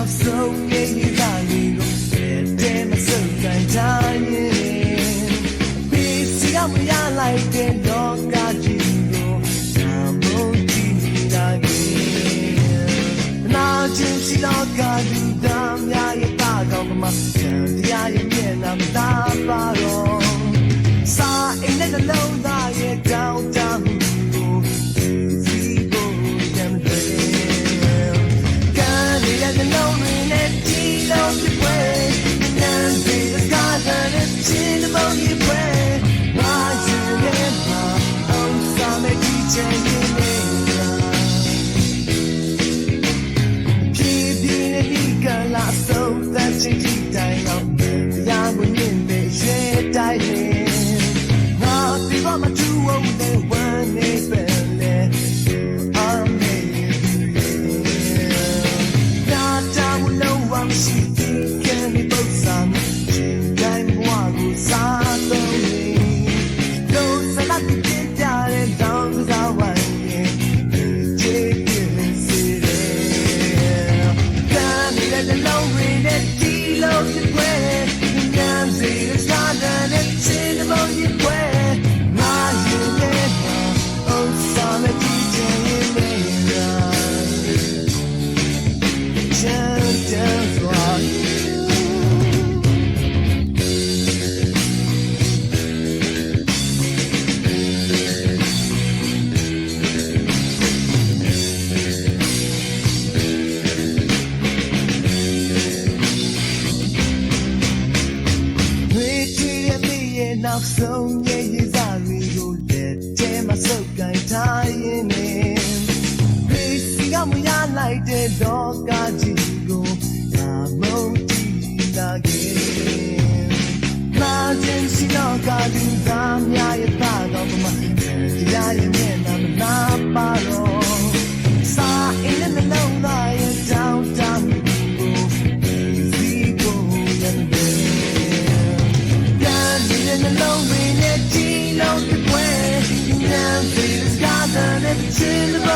နောက်ဆုံးငယ်နေလာရေကိုစတဲ့မစုံကန်တိုင်းဒီစီရမရလိုက်တဲ့တော့ကကြီးကိုနာမုန်ကြည့်နေတာကြီးနာချင်းစီတော့ကလူသားများရဲ့တာကောင်ကမှ The stormy. Cinnamon, you wear နောက်ဆုံးရဲ့ရည်စားတွေကိုလက်ထဲမှာစုပ်ကိုင်ထားရင်ဘေးစီကမရလိုက်တဲ့လောကကြီး everything about